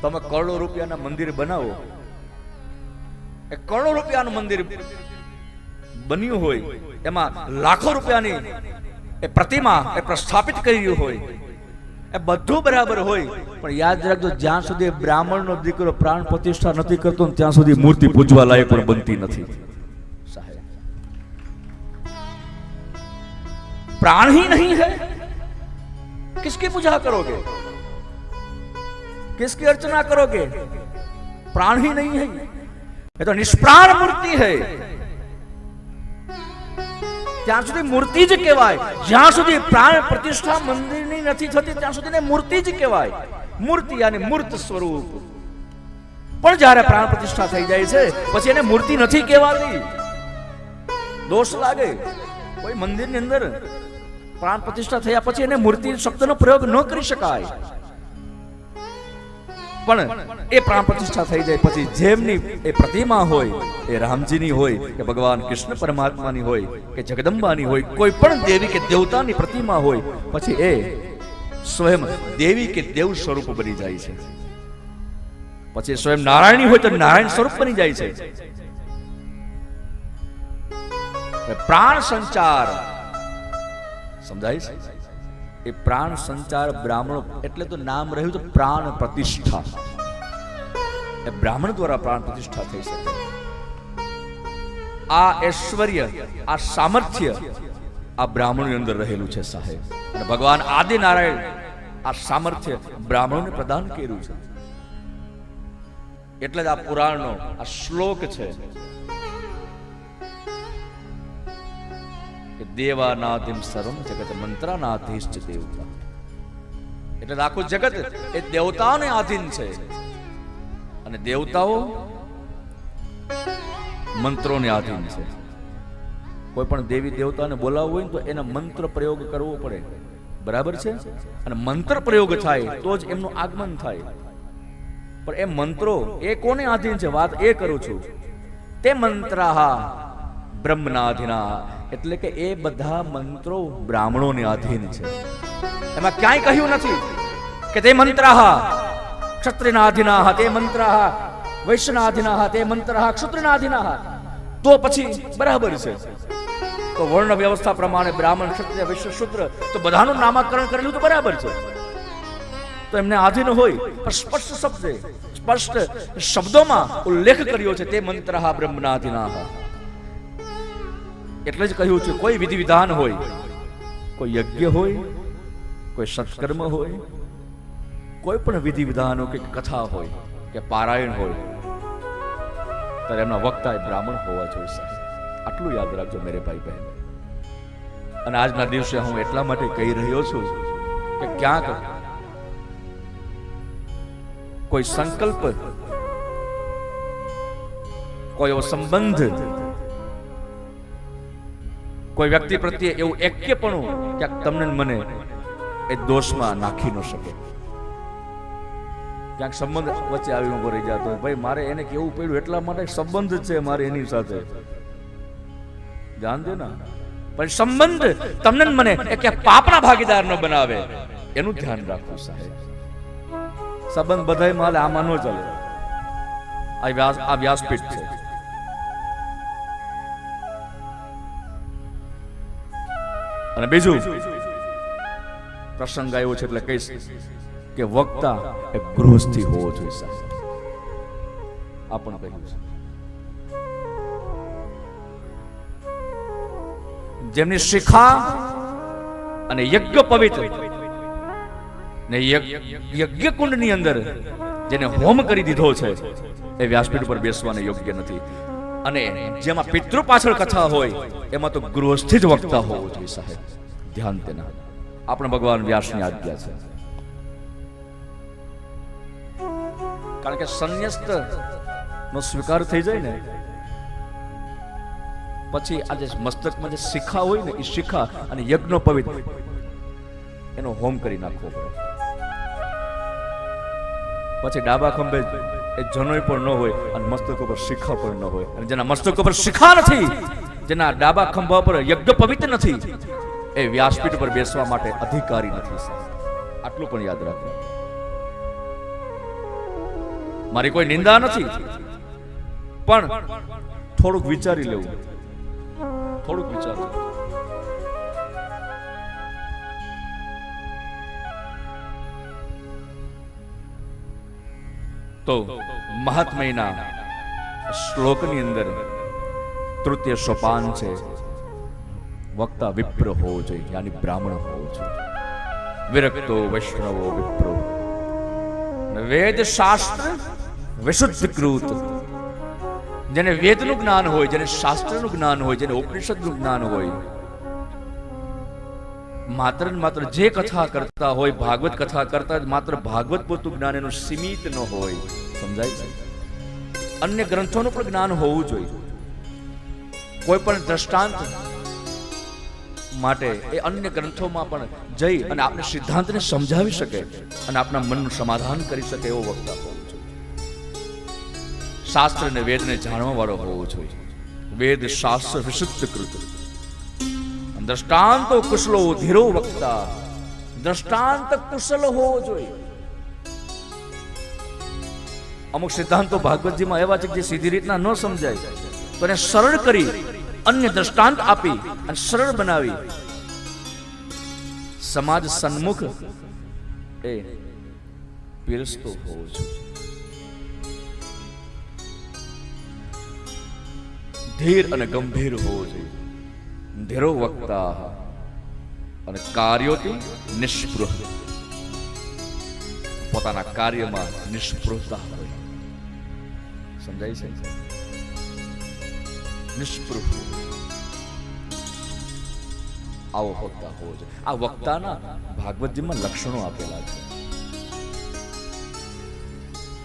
તમે કરોડો રૂપિયાના મંદિર બનાવો એ કરોડો રૂપિયાનું મંદિર બન્યું હોય એમાં લાખો રૂપિયાની એ પ્રતિમા એ પ્રસ્થાપિત કર્યું હોય એ બધું બરાબર હોય પણ યાદ રાખજો જ્યાં સુધી બ્રાહ્મણનો દીકરો પ્રાણ પ્રતિષ્ઠા નથી કરતો ને ત્યાં સુધી મૂર્તિ પૂજવા લાયક પણ બનતી નથી સાહેબ प्राण ही नहीं है किसकी पूजा करोगे किसकी अर्चना करोगे प्राण ही नहीं है ये तो निष्प्राण मूर्ति है ત્યાં સુધી મૂર્તિ જ કહેવાય જ્યાં સુધી પ્રાણ પ્રતિષ્ઠા મંદિરની નથી થતી ત્યાં સુધી એને મૂર્તિ જ કહેવાય મૂર્તિ અને મૂર્ત સ્વરૂપ પણ જ્યારે પ્રાણ પ્રતિષ્ઠા થઈ જાય છે પછી એને મૂર્તિ નથી કહેવાતી દોષ લાગે કોઈ મંદિરની અંદર પ્રાણ પ્રતિષ્ઠા થયા પછી એને મૂર્તિ શબ્દનો પ્રયોગ ન કરી શકાય પણ એ પ્રાણ પ્રતિષ્ઠા થઈ જાય. પછી જેમની એ પ્રતિમા હોય, એ રામજીની હોય, કે ભગવાન કૃષ્ણ પરમાત્માની હોય, કે જગદંબાની હોય, કોઈ પણ દેવી કે દેવતાની પ્રતિમા હોય, પછી એ સ્વયં દેવી કે દેવ સ્વરૂપ બની જાય છે. પછી સ્વયં નારાયણી હોય તો નારાયણ સ્વરૂપ બની જાય છે. પ્રાણ સંચાર. સમજાય છે? એ પ્રાણ સંચાર બ્રાહ્મણો એટલે તો નામ રહ્યું તો પ્રાણ પ્રતિષ્ઠા. એ બ્રાહ્મણ દ્વારા પ્રાણ પ્રતિષ્ઠા થઈ શકે. આ ઐશ્વર્ય, આ સામર્થ્ય આ બ્રાહ્મણની અંદર રહેલું છે સાહેબ. અને ભગવાન આદિ નારાયણ આ સામર્થ્ય બ્રાહ્મણોને પ્રદાન કર્યું છે. એટલે જ આ પુરાણનો આ શ્લોક છે દેવાનાથિમ સર્વમ જગત મંત્રાનાથિશ્ચ દેવતા. એટલે આખું જગત એ દેવતાઓને આધીન છે. અને દેવતાઓ મંત્રોને આધીન છે. કોઈ પણ દેવી દેવતાને બોલાવવું હોય તો એના મંત્ર પ્રયોગ કરવો પડે. બરાબર છે? અને મંત્ર પ્રયોગ થાય તો જ એમનું આગમન થાય. પણ એ મંત્રો એ કોને આધીન છે? વાત એ કરું છું. તે મંત્રાહા બ્રહ્મનાધીના એટલે કે એ બધા મંત્રો બ્રાહ્મણોને આધીન છે. એમાં ક્યાંય કહ્યું નથી કે તે મંત્રાહા ક્ષત્રિનાધીનાહ તે મંત્રાહા વૈશ્યનાધીનાહ તે મંત્રાહા ક્ષત્રિનાધીનાહ તો પછી બરાબર છે. તો વર્ણ વ્યવસ્થા પ્રમાણે બ્રાહ્મણ, ક્ષત્રિય, વૈશ્ય, શુદ્ર, તો બધાનું નામકરણ કરેલું તો બરાબર છે. તો એમને આધીન હોય, પણ સ્પષ્ટ શબ્દ, સ્પષ્ટ શબ્દોમાં ઉલ્લેખ કર્યો છે તે મંત્રહા બ્રહ્મનાધીનાહ એટલે જ કહ્યું છે, કોઈ વિધિ વિધાન હોય, કોઈ યજ્ઞ હોય, કોઈ સત્કર્મ હોય, કોઈ પણ વિધિ વિધાનો કે કથા હોય, કે પારાયણ હોય, ત્યારે એમના વક્તા એ બ્રાહ્મણ હોવા જોઈએ આટલું યાદ રાખજો મેરે ભાઈ બહેન. અને આજના દિવસે હું એટલા માટે કહી રહ્યો છું કે ક્યાંક કોઈ સંકલ્પ, કોઈ સંબંધ કોઈ વ્યક્તિ પ્રત્યે એવું એક્યપણું ક્યાંક તમને મને એ દોષમાં નાખી ન શકે. ક્યાંક સંબંધ વચ્ચે આવી ઊભો રહી જતો ભાઈ, મારે એને કેવું પડ્યું? એટલા માટે સંબંધ છે મારે એની સાથે. દે ના. પણ સંબંધ તમને મને, એ ક્યાંક પાપના ભાગીદાર ન બનાવે. એનું ધ્યાન રાખવું સાહેબ. સંબંધ બધાય માલે, આમાં ન ચાલે. આ વ્યાસ, આ વ્યાસપીઠ છે. અને બીજું પ્રસંગ આવ્યો છે એટલે કહીશ કે વક્તા એ ગૃહસ્થી હોવો જોઈએ આ પણ કહ્યું છે. જેમની શિખા અને યજ્ઞ પવિત્ર ને યજ્ઞ- યજ્ઞ કુંડની અંદર જેને હોમ કરી દીધો છે એ વ્યાસપીઠ પર બેસવાને યોગ્ય નથી. અને જેમાં પિતૃ પાછળ કથા હોય, એમાં તો ગૃહસ્થી જ વક્તા હોવો જોઈએ સાહેબ. ધ્યાન તેના આપણે ભગવાન વ્યાસની આજ્ઞા છે. કારણ કે સંન્યસ્ત નો સ્વીકાર થઈ જાય ને, પછી આ જે મસ્તકમાં જે શિખા હોય ને એ શિખા અને યજ્ઞ પવિત્ર એનો હોમ કરી નાખવો પડે. પછી ડાબા ખંભે એ જનોય પણ ન હોય અને મસ્તક ઉપર શિખા પણ ન હોય. અને જેના મસ્તક ઉપર શિખા નથી, જેના ડાબા ખંભા પર યજ્ઞ પવિત્ર નથી, એ વ્યાસપીઠ પર બેસવા માટે અધિકારી નથી આટલું પણ યાદ રાખજો. મારી કોઈ નિંદા નથી, પણ થોડુંક વિચારી લેવું. થોડુંક વિચારવું તો મહાત્મયના શ્લોકની અંદર તૃતીય સોપાન છે, વક્તા વિપ્ર હોવો જોઈએ યાની બ્રાહ્મણ હોવો જોઈએ. વિરક્તો વૈષ્ણવો વિપ્રો. વેદ શાસ્ત્ર વિશુદ્ધ કૃત. જેને વેદનું જ્ઞાન હોય, જેને શાસ્ત્રનું જ્ઞાન હોય, જેને ઉપનિષદનું જ્ઞાન હોય માત્ર માત્ર જે કથા કરતા હોય, ભાગવત કથા કરતા માત્ર ભાગવત પૂરતું જ્ઞાન એનું સીમિત ન હોય. સમજાય છે? અન્ય ગ્રંથોનું પણ જ્ઞાન હોવું જોઈએ. કોઈ પણ દ્રષ્ટાંત માટે એ અન્ય ગ્રંથોમાં પણ જઈ અને આપણે સિદ્ધાંતને સમજાવી શકે અને આપણા મનનું સમાધાન કરી શકે એવો વક્તા હોવો જોઈએ. શાસ્ત્ર અને વેદને જાણવા વાળો હોવો જોઈએ. વેદ શાસ્ત્ર વિશુદ્ધ કૃત. દ્રષ્ટાંતો કુશલો ધીરો વક્તા. દ્રષ્ટાંત કુશલ હોવો જોઈએ. અમુક સિદ્ધાંતો ભાગવતજીમાં એવા છે જે સીધી રીતના ન સમજાય તો એને સરળ કરી, અન્ય દ્રષ્ટાંત આપી અને સરળ બનાવી. સમાજ સન્મુખ એ પીરસતો હોવો જોઈએ. ધીર અને ગંભીર હોવો જોઈએ. ધીરો વક્તા અને કાર્યોથી નિષ્પૃહ પોતાના કાર્યમાં નિષ્પૃહતા હોય. સમજાય છે? નિષ્પૃહ. આવો વક્તા હોવો જોઈએ. આ વક્તાના ભાગવતજીમાં લક્ષણો આપેલા છે.